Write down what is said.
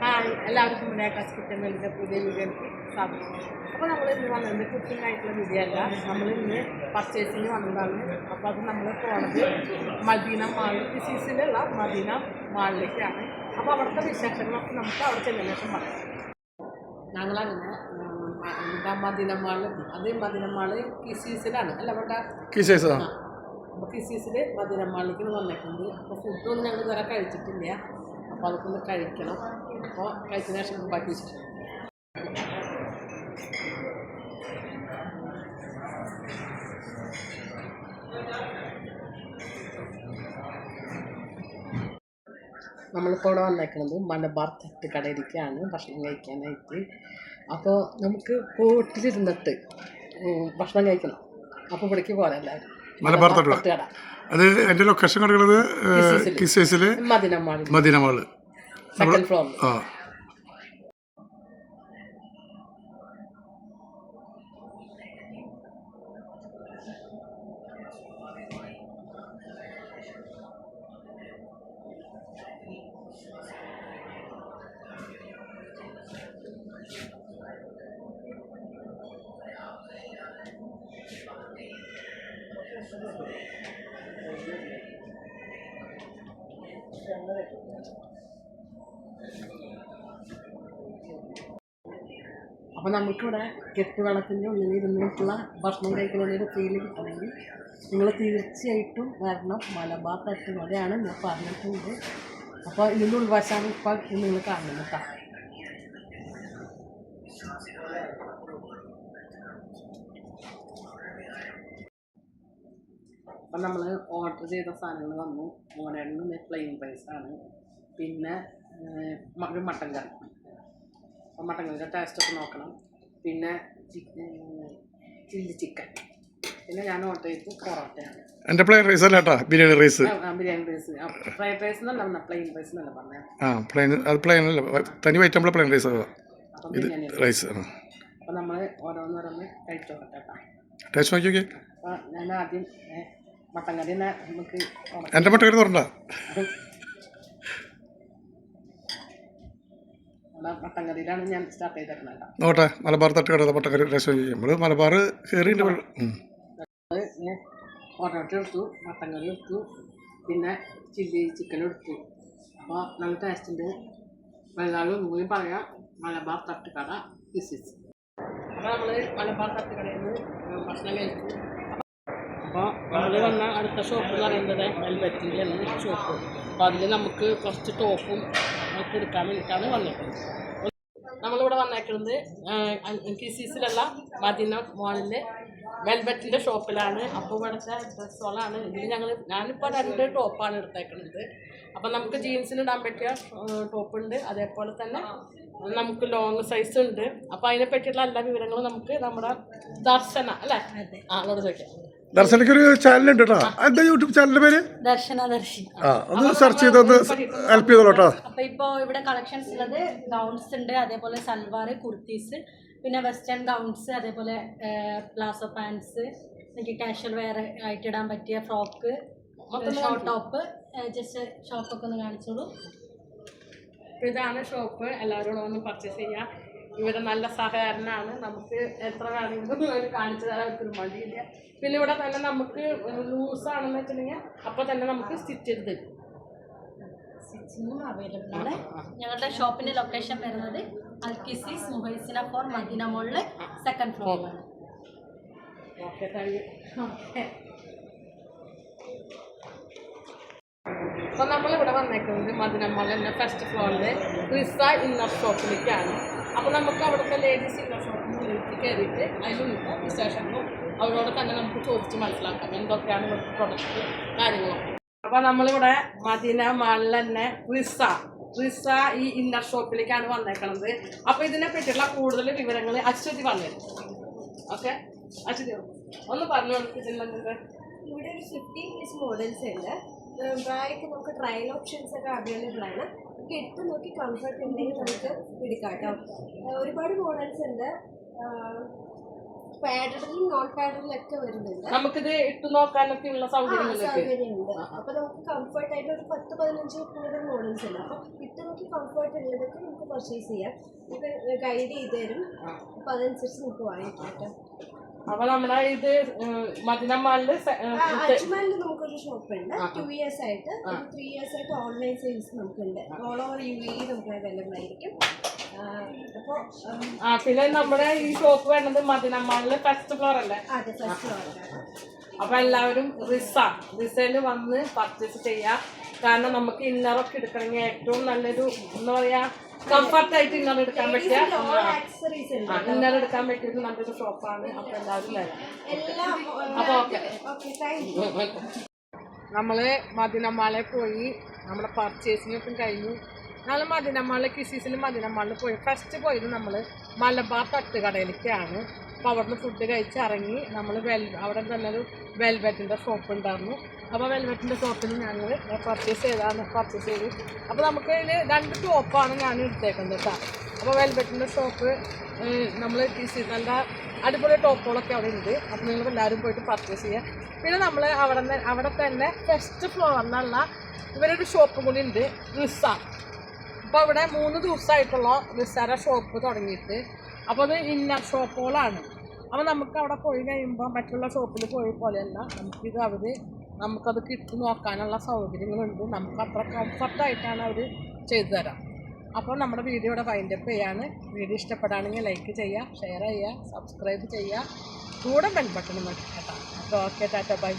എല്ലാവർക്കും touch kitchen വേണ്ടിന്റെ പുതിയ വീഡിയോയ്ക്ക് സാധിക്കും അപ്പോൾ നമ്മൾ ഇന്ന് വന്നത് കുക്കിംഗ് ആയിട്ടുള്ള വീഡിയോ അല്ല. നമ്മൾ ഇന്ന് പർച്ചേസിങ് വന്നതാണ്. അപ്പോൾ അത് നമ്മൾ പോണത് മദീന മാൾ ഡിസീസിലുള്ള മദീന മാളിലേക്കാണ് അപ്പോൾ അവിടുത്തെ വിശേഷങ്ങളൊക്കെ നമുക്ക് അവിടെ ശേഷം പറയാം. ഞങ്ങളങ്ങനെ എന്താ മദീന മാൾ അത് മദീന മാൾ കിസീസിലാണ് അല്ല അവിടെ അപ്പോൾ കിസീസിൽ മദീന മാളിലേക്ക് വന്നിട്ടുണ്ട് അപ്പോൾ ഫുഡൊന്നും ഞങ്ങൾ ഇതുവരെ കഴിച്ചിട്ടില്ല. അപ്പോൾ അതൊക്കെ ഒന്ന് കഴിക്കണം. അപ്പോൾ നമുക്ക് ബാക്കി വിശേഷം നമ്മളിപ്പോൾ ഇവിടെ വന്നേക്കുന്നത് മലബാർ തട്ട് കടയിലേക്കാണ് ഭക്ഷണം കഴിക്കാനായിട്ട്. അപ്പോൾ നമുക്ക് കൂട്ടിലിരുന്നിട്ട് ഭക്ഷണം കഴിക്കണം. അപ്പോൾ ഇവിടേക്ക് പോരാ എല്ലാവരും. മലബാർ തട്ട് കട. അത് എന്റെ ലൊക്കേഷൻ കിടക്കുന്നത് കിസേസിലെ മദിനമാൾ മദിനമാളി മദീന മാൾ സെക്കൻഡ് ഫ്ലോറിൽ ആ അപ്പോൾ നമുക്കിവിടെ കെട്ട് വെള്ളത്തിന്റെ ഉള്ളിൽ ഇരുന്നിട്ടുള്ള ഭക്ഷണം കഴിക്കുന്ന ഒരു ഫീൽ കിട്ടണമെങ്കിൽ നിങ്ങൾ തീർച്ചയായിട്ടും വരണം. മലബാർ തട്ടുകടയാണ് ഞാൻ പറഞ്ഞിട്ടുണ്ട് അപ്പോൾ ഇതിന്റെ ഉൾവശാണ് ഇപ്പോൾ നിങ്ങൾ കാണുന്നത് കേട്ടോ. അപ്പം നമ്മൾ ഓർഡർ ചെയ്ത സാധനങ്ങൾ വന്നു. മോനെണ്ണം പ്ലെയിൻ റൈസാണ് പിന്നെ ഒരു മട്ടൻ കറി അപ്പം മട്ടൻ കറിയുടെ ടേസ്റ്റൊക്കെ നോക്കണം. പിന്നെ ചില്ലി ചിക്കൻ പിന്നെ ഞാൻ ഓർഡർ ചെയ്തത് പൊറോട്ടയാണ്. എന്റെ പ്ലെയിൻ റൈസ് അല്ല കേട്ടാ biryani rice biryani rice fried rice എന്നല്ല പ്ലെയിൻ റൈസ് എന്നല്ല പറഞ്ഞത് ആ പ്ലെയിൻ അത് പ്ലെയിൻ അല്ല തനി വൈറ്റമ്പിൾ പ്ലെയിൻ റൈസ് ഇത് റൈസ് ആണ് അപ്പം നമ്മൾ ഓരോന്നോരോന്ന് കഴിച്ചു നോക്കട്ടെ ടേസ്റ്റ് നോക്കി നോക്കി ഞാൻ ആദ്യം മട്ടൻ കറി നമുക്ക് എന്റെ മട്ടൻ കറി തുറണ്ട അവിടെ മട്ടൻ കറിയിലാണ് ഞാൻ സ്റ്റാർട്ട് ചെയ്തിരുന്നത് നോട്ടെ മലബാർ തട്ടുകട മുട്ടക്കറി ടേസ്റ്റ് നോക്കി നമ്മൾ മലബാർ കയറിയിട്ട് പൊറോട്ട എടുത്തു മട്ടൻ എടുത്തു പിന്നെ ചില്ലി ചിക്കൻ എടുത്തു. അപ്പോൾ നല്ല ടേസ്റ്റിന്റെ എല്ലാവരും ഒന്നുകൂടി പറയാം മലബാർ തട്ടുകട വിസിറ്റ് അപ്പോൾ നമ്മൾ മലബാർ തട്ടുകടയിൽ നിന്ന് ഭക്ഷണം കഴിച്ചു. അപ്പോൾ നമ്മൾ വന്ന അടുത്ത ഷോപ്പ് എന്ന് പറയുന്നത് വെൽവെറ്റിന്റെ ഷോപ്പ് അപ്പോൾ അതിൽ നമുക്ക് കുറച്ച് ടോപ്പും നമുക്ക് എടുക്കാൻ വേണ്ടിയിട്ടാണ് വന്നേക്കുന്നത് നമ്മളിവിടെ വന്നേക്കുന്നത് കിസീസിലുള്ള മദീന മോളിലെ വെൽവെറ്റിന്റെ ഷോപ്പിലാണ് അപ്പോൾ ഇവിടുത്തെ ഡ്രസ്സുകളാണ് ഇതിൽ ഞങ്ങൾ ഞാനിപ്പോൾ രണ്ട് ടോപ്പാണ് എടുത്തേക്കുന്നത് അപ്പോൾ നമുക്ക് ജീൻസിന് ഇടാൻ പറ്റിയ ടോപ്പ് ഉണ്ട്. അതേപോലെ തന്നെ നമുക്ക് ലോങ് സൈസ് ഉണ്ട്. അപ്പോൾ അതിനെ പറ്റിയിട്ടുള്ള എല്ലാ വിവരങ്ങളും നമുക്ക് നമ്മുടെ ദർശന അല്ലേ? ആ അങ്ങോട്ട് ചോദിക്കാം. ദർശനയ്ക്ക് ഒരു ചാനലുണ്ട് കേട്ടോ എന്താ യൂട്യൂബ് ചാനലിന്റെ പേര്? ദർശന ദർശി ആ ഒന്ന് സെർച്ച് ചെയ്തൊന്ന് ഹെൽപ്പ് ചെയ്തോളൂ കേട്ടോ അപ്പൊ ഇപ്പോ ഇവിടെ കളക്ഷൻസ് ഉള്ളത് ഗൗൺസ് ഉണ്ട് അതേപോലെ സൽവാർ കുർത്തീസ് പിന്നെ വെസ്റ്റേൺ ഗൗൺസ് അതേപോലെ പ്ലാസോ പാൻസ് എനിക്ക് കാഷ്വൽ വെയർ ആയിട്ട് ഇടാൻ പറ്റിയ ഫ്രോക്ക് ഷോർട്ട് ടോപ്പ് ജസ്റ്റ് ഷോപ്പൊക്കെ ഒന്ന് കാണിച്ചോളൂ. ഇതാണ് ഷോപ്പ് എല്ലാവരോടും ഒന്ന് പർച്ചേസ് ചെയ്യാം. ഇവിടെ നല്ല സഹകരണമാണ്. നമുക്ക് എത്ര വേണമെങ്കിലും അവർ കാണിച്ചു തരാൻ ഒത്തിരി മടിയില്ല. പിന്നെ ഇവിടെ തന്നെ നമുക്ക് ലൂസാണെന്ന് വെച്ചിട്ടുണ്ടെങ്കിൽ അപ്പോൾ തന്നെ നമുക്ക് സ്റ്റിച്ച് ചെയ്ത് തരും. സ്റ്റിച്ചിങ്ങും അവൈലബിൾ ആണ്. ഞങ്ങളുടെ ഷോപ്പിന്റെ ലൊക്കേഷൻ വരുന്നത് Al Qusais Muhaisnah four Madina മോളിൽ സെക്കൻഡ് ഫ്ലോറിലാണ് ഓക്കെ താങ്ക് യു ഓക്കെ അപ്പോൾ നമ്മളിവിടെ വന്നേക്കുന്നത് മദിനമ്മളിന്റെ ഫസ്റ്റ് ഫ്ലോറിൽ റിസ ഇന്നർ ഷോപ്പിലേക്കാണ് അപ്പോൾ നമുക്ക് അവിടുത്തെ ലേഡീസ് ഇന്നർ ഷോപ്പിലേക്ക് കയറിയിട്ട് അതിലുള്ള വിശേഷങ്ങളും അവരോട് തന്നെ നമുക്ക് ചോദിച്ച് മനസ്സിലാക്കാം എന്തൊക്കെയാണ് ഇവിടുത്തെ പ്രൊഡക്റ്റ് കാര്യങ്ങളൊക്കെ. അപ്പോൾ നമ്മളിവിടെ മദീന മാളിൽ തന്നെ റിസ റിസ ഈ ഇന്നർ ഷോപ്പിലേക്കാണ് വന്നേക്കുന്നത് അപ്പോൾ ഇതിനെ പറ്റിയുള്ള കൂടുതൽ വിവരങ്ങൾ അശ്വതി പറഞ്ഞു ഓക്കെ അശ്വതി ഒന്ന് പറഞ്ഞു ഇതിലെന്തൊക്കെ ഇവിടെ ഒരു ഫിഫ്റ്റീൻ പീസ് മോഡൽസ് ഉണ്ട്. ബ്രായ്ക്ക് നമുക്ക് ട്രയൽ ഓപ്ഷൻസ് ഒക്കെ അവൈലബിൾ ആണ്. നമുക്ക് എട്ട് നോക്കി കംഫർട്ട് ഉണ്ടെങ്കിൽ നമുക്ക് എടുക്കാം കേട്ടോ ഒരുപാട് മോഡൽസ് ഉണ്ട്. പാഡറിലും നോൺ പാഡറിലും ഒക്കെ വരുന്നുണ്ട്. നമുക്കിത് ഇട്ട് നോക്കാനൊക്കെ ഉള്ള സൗകര്യമുണ്ട്. അപ്പൊ നമുക്ക് കംഫർട്ട് ആയിട്ട് ഒരു പത്ത് പതിനഞ്ച് കൂടുതൽ മോഡൽസ് ഉണ്ട്. അപ്പൊ ഇട്ട് നോക്കി കംഫർട്ട് ഉള്ളതൊക്കെ നമുക്ക് പർച്ചേസ് ചെയ്യാം. നമുക്ക് ഗൈഡ് ചെയ്ത് തരും. അപ്പൊ അതനുസരിച്ച് നമുക്ക് വാങ്ങിക്കാം കേട്ടോ അപ്പൊ നമ്മുടെ ഇത് മദിനമാളിൽ നമുക്കൊരു ഷോപ്പ് ഉണ്ട് ടു ഇയേഴ്സ് ആയിട്ട്. ത്രീ ഇയേഴ്സ് ആയിട്ട് ഓൺലൈൻ സെയിൽസ് നമുക്കുണ്ട്. ഓൾ ഓവർ യു എ നമുക്ക് അവൈലബിൾ ആയിരിക്കും. ആ പിന്നെ നമ്മുടെ ഈ ഷോപ്പ് വേണ്ടത് മദിനമാളിൽ ഫസ്റ്റ് ഫ്ലോർ അല്ലേ? അതെ ഫസ്റ്റ് ഫ്ലോറിലാണ് അപ്പൊ എല്ലാവരും റിസ റിസയിൽ വന്ന് പർച്ചേസ് ചെയ്യുക കാരണം നമുക്ക് ഇന്നറൊക്കെ എടുക്കണമെങ്കിൽ ഏറ്റവും നല്ലൊരു എന്താ പറയാ കംഫർട്ട് ആയിട്ട് ഇന്നർ എടുക്കാൻ പറ്റിയ ഇന്നർ എടുക്കാൻ പറ്റിയത് നല്ലൊരു ഷോപ്പാണ് അപ്പൊ എല്ലാവരും വരാം. എല്ലാം അപ്പൊ ഓക്കെ. നമ്മൾ മദിനമാളെ പോയി. നമ്മുടെ പർച്ചേസിങ്ങൊക്കെ കഴിഞ്ഞു. ഞങ്ങൾ മദിനമാളിലെ കിസീസിൽ മദിനമാളിൽ പോയി. ഫസ്റ്റ് പോയത് നമ്മൾ മലബാർ തട്ടുകടയിലേക്കാണ്. അപ്പോൾ അവിടുന്ന് ഫുഡ് കഴിച്ച് ഇറങ്ങി നമ്മൾ വെൽ അവിടെ ഒരു വെൽവെറ്റിന്റെ ഷോപ്പ് ഉണ്ടായിരുന്നു. അപ്പോൾ വെൽവെറ്റിന്റെ ഷോപ്പിൽ ഞങ്ങൾ പർച്ചേസ് ചെയ്താണ് പർച്ചേസ് ചെയ്തു. അപ്പോൾ നമുക്ക് ഇതിൽ രണ്ട് ടോപ്പാണ് ഞാൻ എടുത്തേക്കുന്നത് കേട്ടോ അപ്പോൾ വെൽവെറ്റിന്റെ ഷോപ്പ് നമ്മൾ നല്ല അടിപൊളി ടോപ്പുകളൊക്കെ അവിടെ ഉണ്ട്. അപ്പോൾ നിങ്ങൾ എല്ലാവരും പോയിട്ട് പർച്ചേസ് ചെയ്യുക പിന്നെ നമ്മൾ അവിടെ നിന്ന് അവിടെ തന്നെ ഫസ്റ്റ് ഫ്ലോറിനുള്ള ഇവരൊരു ഷോപ്പ് കൂടി ഉണ്ട് റിസ. അപ്പോൾ അവിടെ മൂന്ന് ദിവസമായിട്ടുള്ള റിസാര ഷോപ്പ് തുടങ്ങിയിട്ട് അപ്പോൾ അത് ഇന്നർ ഷോപ്പുകളാണ് അപ്പോൾ നമുക്ക് അവിടെ പോയി കഴിയുമ്പോൾ മറ്റുള്ള ഷോപ്പിൽ പോയ പോലെയല്ല. നമുക്കിത് അവർ നമുക്കത് കിട്ടി നോക്കാനുള്ള സൗകര്യങ്ങളുണ്ട്. നമുക്ക് അത്ര കംഫർട്ടായിട്ടാണ് അവർ ചെയ്തു തരാം. അപ്പോൾ നമ്മുടെ വീഡിയോ ഇവിടെ വൈൻഡപ്പ് ചെയ്യാണ്. വീഡിയോ ഇഷ്ടപ്പെടുകയാണെങ്കിൽ ലൈക്ക് ചെയ്യുക ഷെയർ ചെയ്യുക സബ്സ്ക്രൈബ് ചെയ്യുക. കൂടെ ബെൽ ബട്ടൺ മതി കേട്ടോ. അപ്പോൾ ഓക്കെ ടാറ്റ ബൈ